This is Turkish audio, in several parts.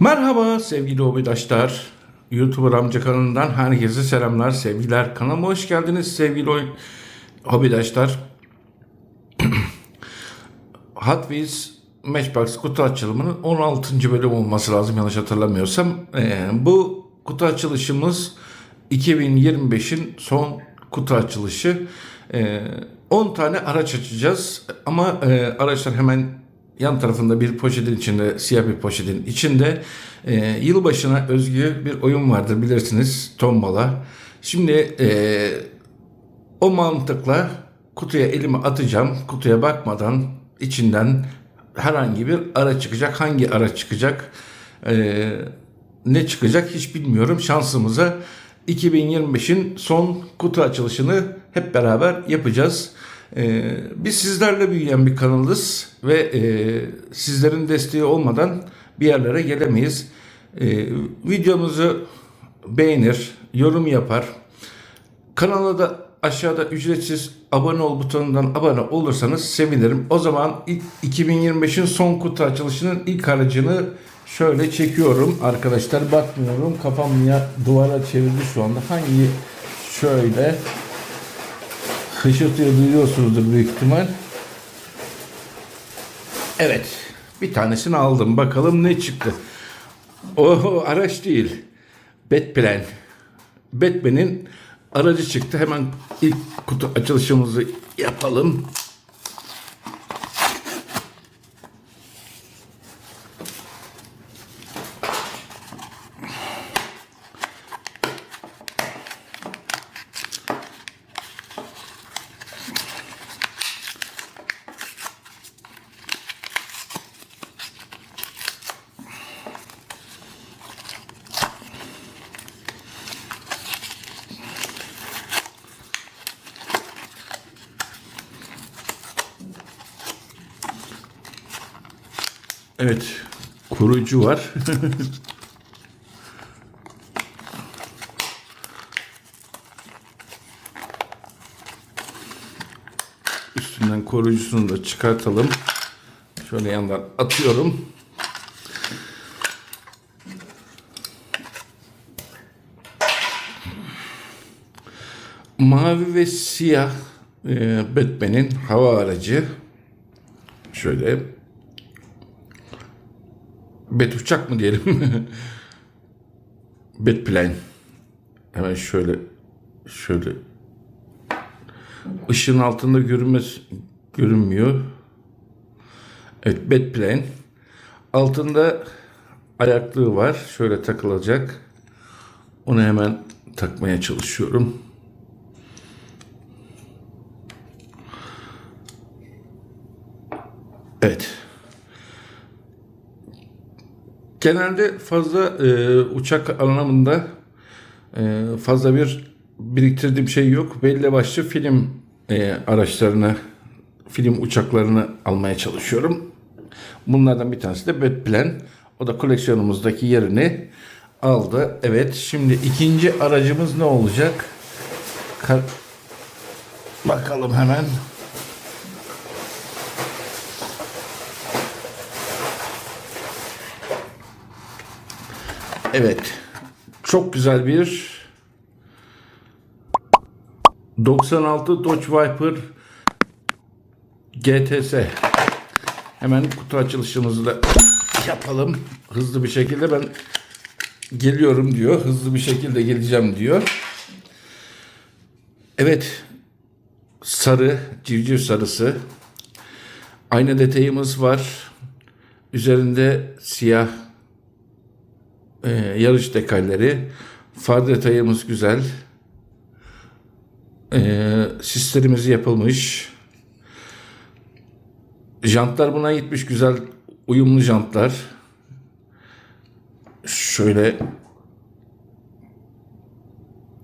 Merhaba sevgili hobidaşlar. YouTuber amca kanalından herkese selamlar, sevgiler. Kanalıma hoş geldiniz sevgili hobidaşlar. Hot Wheels Matchbox kutu açılımının 16. bölüm olması lazım yanlış hatırlamıyorsam. Ee, bu kutu açılışımız 2025'in son kutu açılışı. Ee, 10 tane araç açacağız ama e, araçlar hemen yan tarafında bir poşetin içinde, siyah bir poşetin içinde e, yılbaşına özgü bir oyun vardır bilirsiniz tombala. Şimdi e, o mantıkla kutuya elimi atacağım. Kutuya bakmadan içinden herhangi bir araç çıkacak. Hangi araç çıkacak? Ee, ne çıkacak hiç bilmiyorum. Şansımıza 2025'in son kutu açılışını hep beraber yapacağız. Ee, biz sizlerle büyüyen bir kanalız ve e, sizlerin desteği olmadan bir yerlere gelemeyiz. Ee, videomuzu beğenir, yorum yapar, Kanala da aşağıda ücretsiz abone ol butonundan abone olursanız sevinirim. O zaman ilk 2025'in son kutu açılışının ilk aracını şöyle çekiyorum. Arkadaşlar bakmıyorum. Kafam ya duvara çevirdi şu anda. Hangi şöyle hışırtıyı duyuyorsunuzdur büyük ihtimal. Evet. Bir tanesini aldım. Bakalım ne çıktı. O araç değil. Batplan. Batman'in aracı çıktı. Hemen ilk kutu açılışımızı yapalım. Evet. Koruyucu var. Üstünden koruyucusunu da çıkartalım. Şöyle yandan atıyorum. Mavi ve siyah e, Batman'in hava aracı. Şöyle Bet uçak mı diyelim? Bet plane. Hemen şöyle şöyle ışığın altında görünmez görünmüyor. Evet bet plane. Altında ayaklığı var. Şöyle takılacak. Onu hemen takmaya çalışıyorum. Evet. Genelde fazla e, uçak anlamında e, fazla bir biriktirdiğim şey yok. Belli başlı film e, araçlarını, film uçaklarını almaya çalışıyorum. Bunlardan bir tanesi de Batplan. O da koleksiyonumuzdaki yerini aldı. Evet, şimdi ikinci aracımız ne olacak? Kar- Bakalım hemen. Evet. Çok güzel bir 96 Dodge Viper GTS. Hemen kutu açılışımızı da yapalım. Hızlı bir şekilde ben geliyorum diyor. Hızlı bir şekilde geleceğim diyor. Evet. Sarı, civciv sarısı. Ayna detayımız var. Üzerinde siyah e, yarış dekalleri. Far detayımız güzel. E, sislerimiz yapılmış. Jantlar buna gitmiş güzel uyumlu jantlar. Şöyle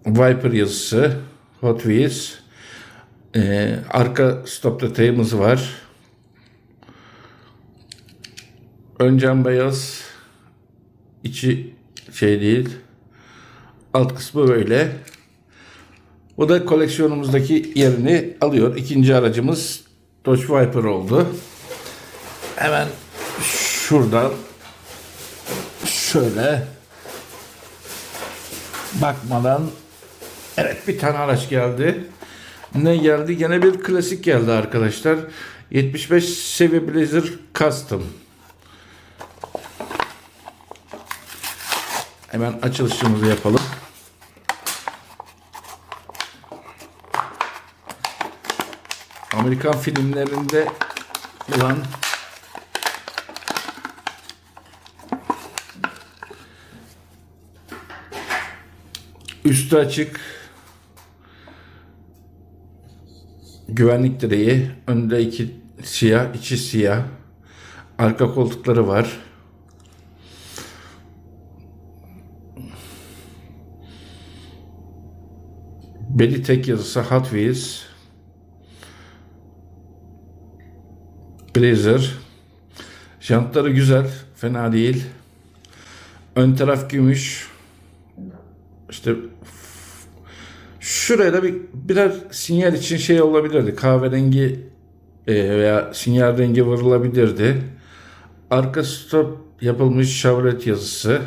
Viper yazısı Hot Wheels. E, arka stop detayımız var. Ön cam beyaz. İçi şey değil. Alt kısmı böyle. Bu da koleksiyonumuzdaki yerini alıyor. İkinci aracımız Dodge Viper oldu. Hemen şuradan şöyle bakmadan evet bir tane araç geldi. Ne geldi? Gene bir klasik geldi arkadaşlar. 75 seviye Blazer Custom. Hemen açılışımızı yapalım. Amerikan filmlerinde olan üstü açık güvenlik direği önde iki siyah içi siyah arka koltukları var Beli tek yazısı Hot Blazer Jantları güzel fena değil Ön taraf gümüş işte şuraya da bir birer sinyal için şey olabilirdi. Kahverengi e, veya sinyal rengi vurulabilirdi. Arka stop yapılmış Chevrolet yazısı.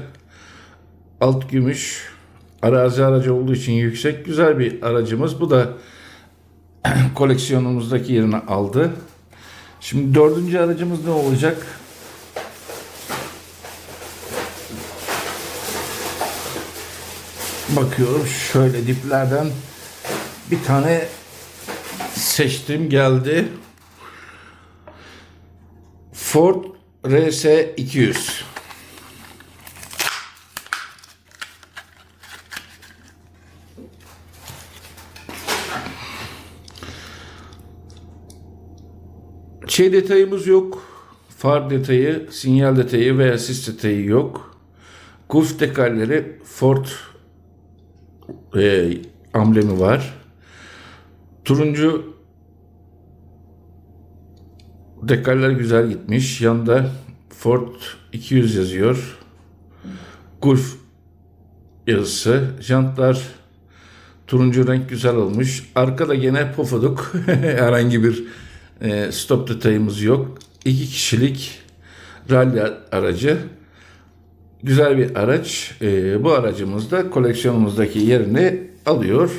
Alt gümüş. Arazi aracı olduğu için yüksek. Güzel bir aracımız. Bu da koleksiyonumuzdaki yerini aldı. Şimdi dördüncü aracımız ne olacak? Bakıyorum şöyle diplerden bir tane seçtim geldi. Ford RS 200. Şey detayımız yok. Far detayı, sinyal detayı veya sis detayı yok. Gulf dekalleri Ford e, amblemi var. Turuncu dekaller güzel gitmiş. Yanda Ford 200 yazıyor. Gulf yazısı. Jantlar turuncu renk güzel olmuş. Arkada gene pofuduk. Herhangi bir e, stop detayımız yok. İki kişilik rally aracı. Güzel bir araç. E, bu aracımız da koleksiyonumuzdaki yerini alıyor.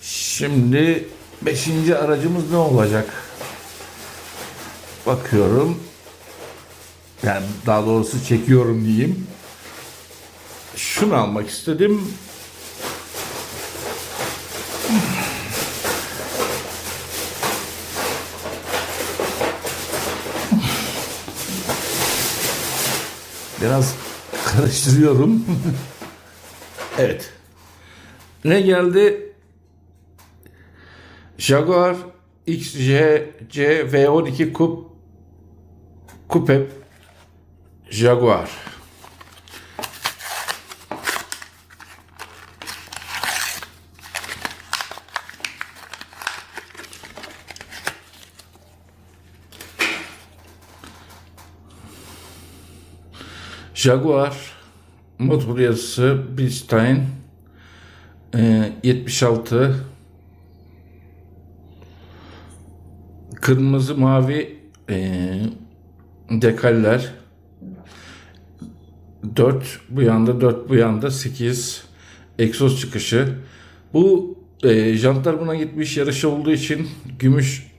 Şimdi beşinci aracımız ne olacak? Bakıyorum. Yani daha doğrusu çekiyorum diyeyim. Şunu almak istedim. Biraz karıştırıyorum. evet. Ne geldi? Jaguar XJ V12 Coupe Coupe Jaguar. Jaguar motor yazısı Bilstein e, 76 kırmızı mavi e, dekaller. 4 bu yanda 4 bu yanda 8 egzoz çıkışı. Bu e, jantlar buna gitmiş yarış olduğu için gümüş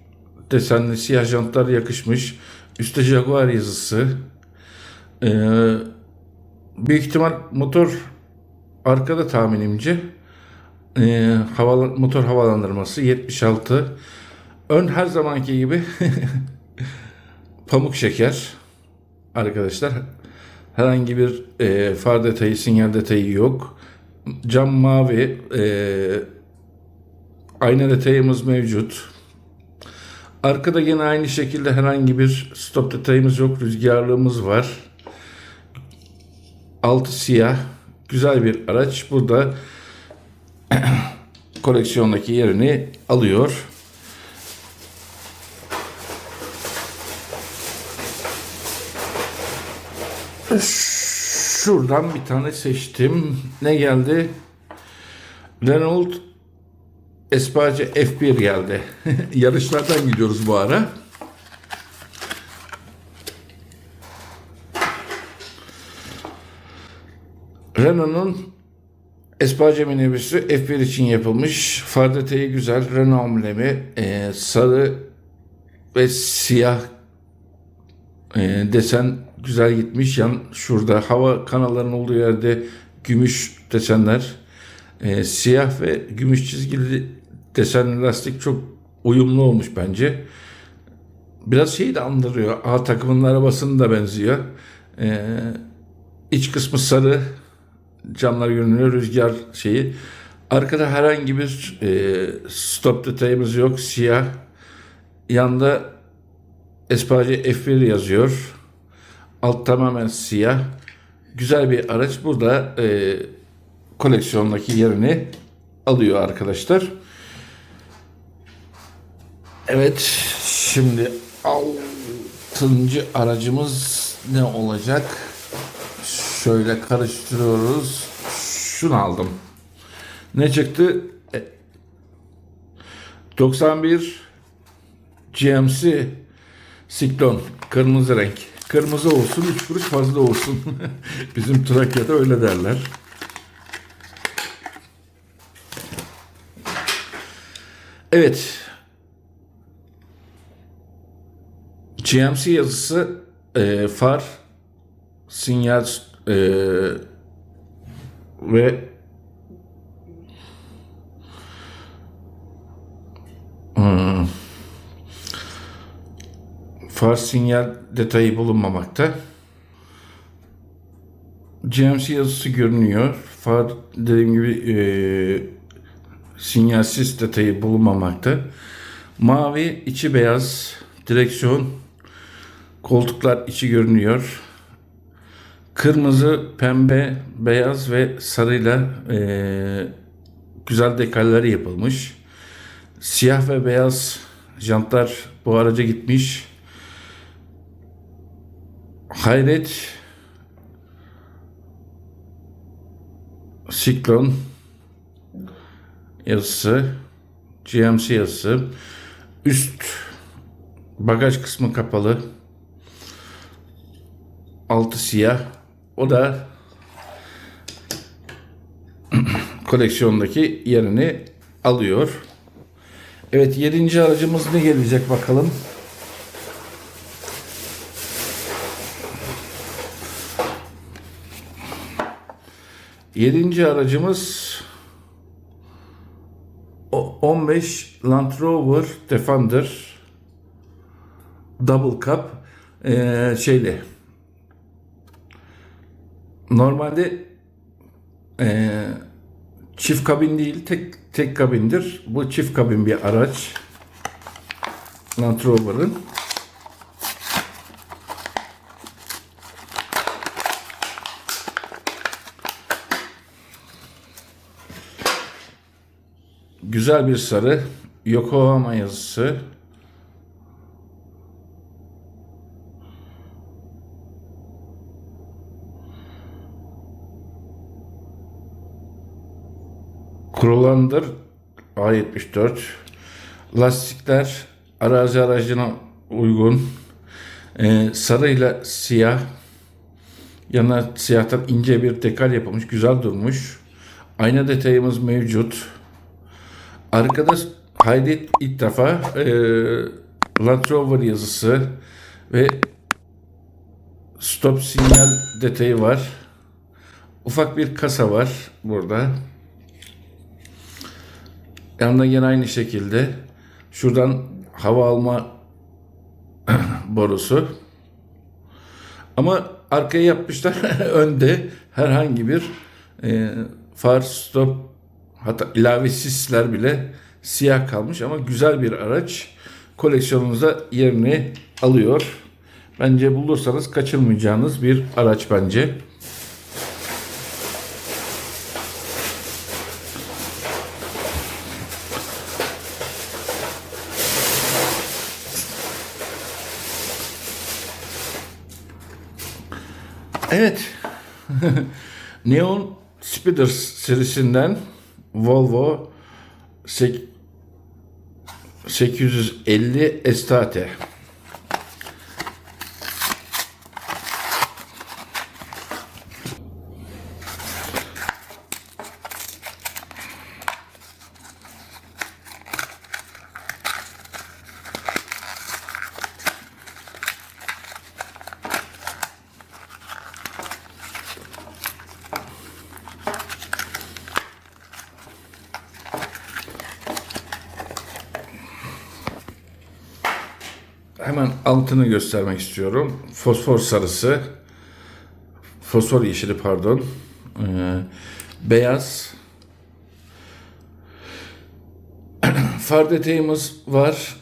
desenli siyah jantlar yakışmış. Üstte Jaguar yazısı ee, büyük ihtimal motor arkada tahminimce. Ee, hava, motor havalandırması 76 ön her zamanki gibi pamuk şeker. Arkadaşlar herhangi bir e, far detayı sinyal detayı yok. Cam mavi e, ayna detayımız mevcut. Arkada yine aynı şekilde herhangi bir stop detayımız yok rüzgarlığımız var altı siyah güzel bir araç. Burada koleksiyondaki yerini alıyor. Şuradan bir tane seçtim. Ne geldi? Renault Espace F1 geldi. Yarışlardan gidiyoruz bu ara. Renault'un Espace minibüsü F1 için yapılmış. Far detayı güzel. Renault amblemi e, sarı ve siyah e, desen güzel gitmiş. Yan şurada hava kanallarının olduğu yerde gümüş desenler. E, siyah ve gümüş çizgili desenli lastik çok uyumlu olmuş bence. Biraz şeyi de andırıyor. A takımının arabasını da benziyor. E, iç kısmı sarı. Camlar görünüyor. Rüzgar şeyi. Arkada herhangi bir e, stop detayımız yok. Siyah. Yanda Espace F1 yazıyor. Alt tamamen siyah. Güzel bir araç. Burada e, koleksiyondaki yerini alıyor arkadaşlar. Evet. Şimdi altıncı aracımız ne olacak? Şöyle karıştırıyoruz. Şunu aldım. Ne çıktı? E, 91 GMC Siklon. Kırmızı renk. Kırmızı olsun, 3 kuruş fazla olsun. Bizim Trakya'da öyle derler. Evet. GMC yazısı e, far, sinyal e, ve hmm, far sinyal detayı bulunmamakta. GMC yazısı görünüyor. Far dediğim gibi e, sinyalsiz detayı bulunmamakta. Mavi, içi beyaz, direksiyon, koltuklar içi görünüyor. Kırmızı, pembe, beyaz ve sarıyla e, güzel dekalleri yapılmış. Siyah ve beyaz jantlar bu araca gitmiş. Hayret Siklon yazısı GMC yazısı üst bagaj kısmı kapalı altı siyah o da koleksiyondaki yerini alıyor. Evet yedinci aracımız ne gelecek bakalım. Yedinci aracımız o- 15 Land Rover Defender Double Cup ee, şeyle normalde ee, çift kabin değil tek tek kabindir. Bu çift kabin bir araç. Land Rover'ın. Güzel bir sarı. Yokohama yazısı. Kurulandır A74. Lastikler arazi aracına uygun. Ee, sarıyla siyah. Yana siyahtan ince bir dekal yapılmış. Güzel durmuş. Ayna detayımız mevcut. Arkada Haydet ilk defa e, Land Rover yazısı ve stop sinyal detayı var. Ufak bir kasa var burada. Yanında yine aynı şekilde şuradan hava alma borusu. Ama arkaya yapmışlar önde herhangi bir e, far stop hatta ilave sisler bile siyah kalmış ama güzel bir araç. Koleksiyonunuzda yerini alıyor. Bence bulursanız kaçırmayacağınız bir araç bence. Evet. Neon Speeder serisinden Volvo 850 Estate. Hemen altını göstermek istiyorum. Fosfor sarısı. Fosfor yeşili pardon. Ee, beyaz. Far detayımız var.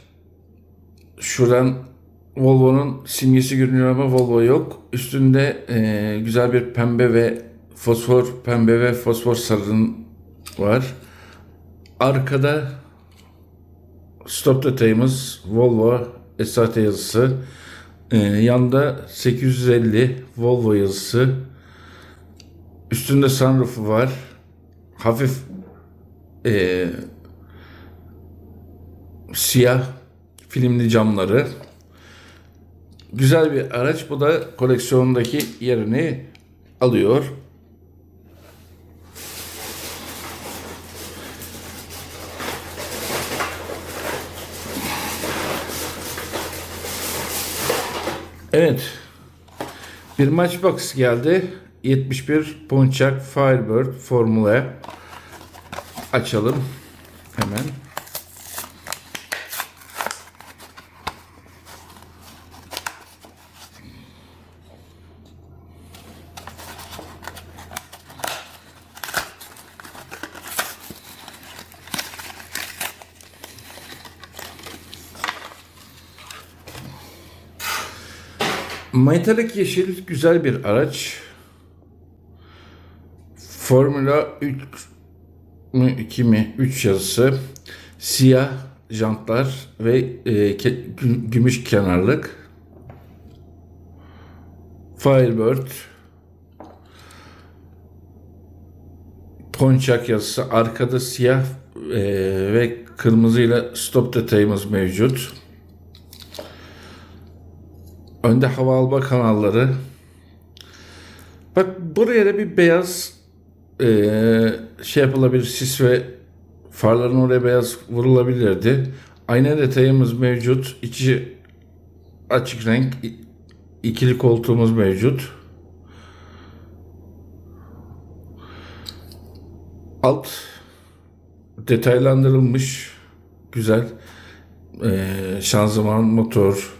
Şuradan Volvo'nun simgesi görünüyor ama Volvo yok. Üstünde e, güzel bir pembe ve fosfor pembe ve fosfor sarının var. Arkada stop detayımız Volvo SAT yazısı. E, yanda 850 Volvo yazısı. Üstünde sunroofu var. Hafif e, siyah filmli camları. Güzel bir araç. Bu da koleksiyondaki yerini alıyor. Evet. Bir Matchbox geldi. 71 Pontiac Firebird Formula. Açalım. Hemen. Metalik yeşil güzel bir araç. Formula 3 mü 2 mi 3 yazısı. Siyah jantlar ve e, ke- gü- gümüş kenarlık. Firebird. Ponçak yazısı. Arkada siyah e, ve kırmızıyla stop detayımız mevcut. Önde hava alma kanalları. Bak buraya da bir beyaz eee, şey yapılabilir. Sis ve farların oraya beyaz vurulabilirdi. Ayna detayımız mevcut. İçi açık renk. İkili koltuğumuz mevcut. Alt detaylandırılmış. Güzel. Eee, şanzıman, motor,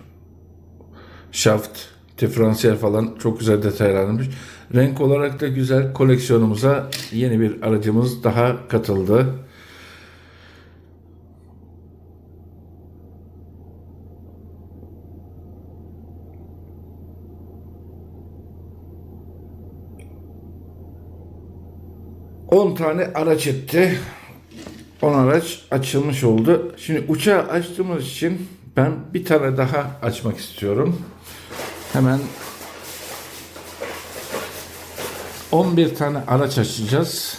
şaft, diferansiyel falan çok güzel detaylanmış. Renk olarak da güzel koleksiyonumuza yeni bir aracımız daha katıldı. On tane araç etti. 10 araç açılmış oldu. Şimdi uçağı açtığımız için ben bir tane daha açmak istiyorum. Hemen 11 tane araç açacağız.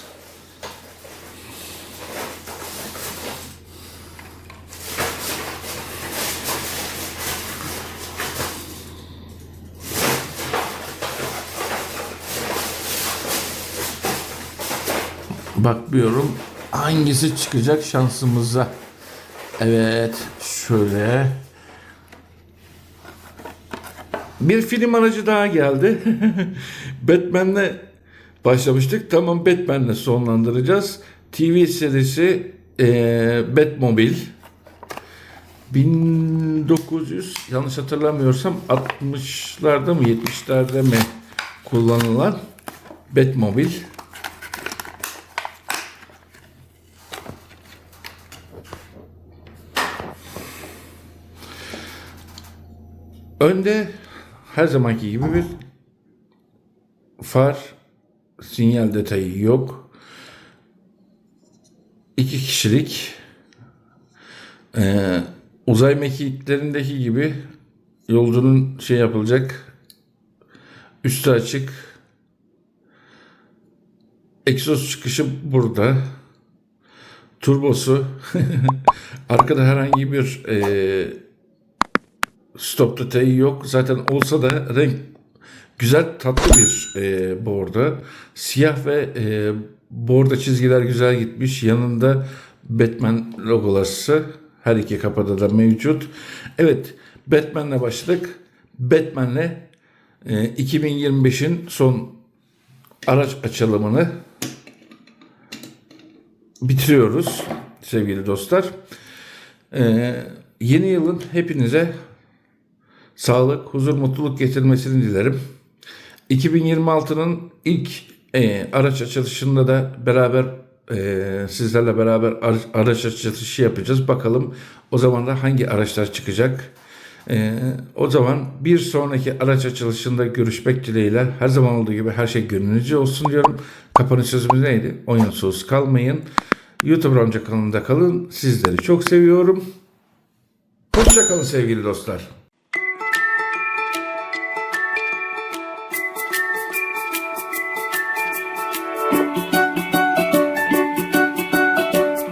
Bakmıyorum hangisi çıkacak şansımıza. Evet şöyle. Bir film aracı daha geldi. Batman'le başlamıştık. Tamam Batman'le sonlandıracağız. TV serisi e, Batmobile. 1900 yanlış hatırlamıyorsam 60'larda mı 70'lerde mi kullanılan Batmobile. Önde her zamanki gibi bir far sinyal detayı yok. İki kişilik ee, uzay mekiklerindeki gibi yolcunun şey yapılacak üstü açık egzoz çıkışı burada turbosu arkada herhangi bir ee, stop detayı yok. Zaten olsa da renk güzel tatlı bir e, bordo. Siyah ve e, bordo çizgiler güzel gitmiş. Yanında Batman logoları her iki kapıda da mevcut. Evet Batman'le başladık. Batman'le e, 2025'in son araç açılımını bitiriyoruz sevgili dostlar. E, yeni yılın hepinize sağlık, huzur, mutluluk getirmesini dilerim. 2026'nın ilk e, araç açılışında da beraber e, sizlerle beraber ar- araç açılışı yapacağız. Bakalım o zaman da hangi araçlar çıkacak. E, o zaman bir sonraki araç açılışında görüşmek dileğiyle her zaman olduğu gibi her şey gönlünüzce olsun diyorum. Kapanış sözümüz neydi? Oyunsuz kalmayın. YouTube Ramca kanalında kalın. Sizleri çok seviyorum. Hoşçakalın sevgili dostlar.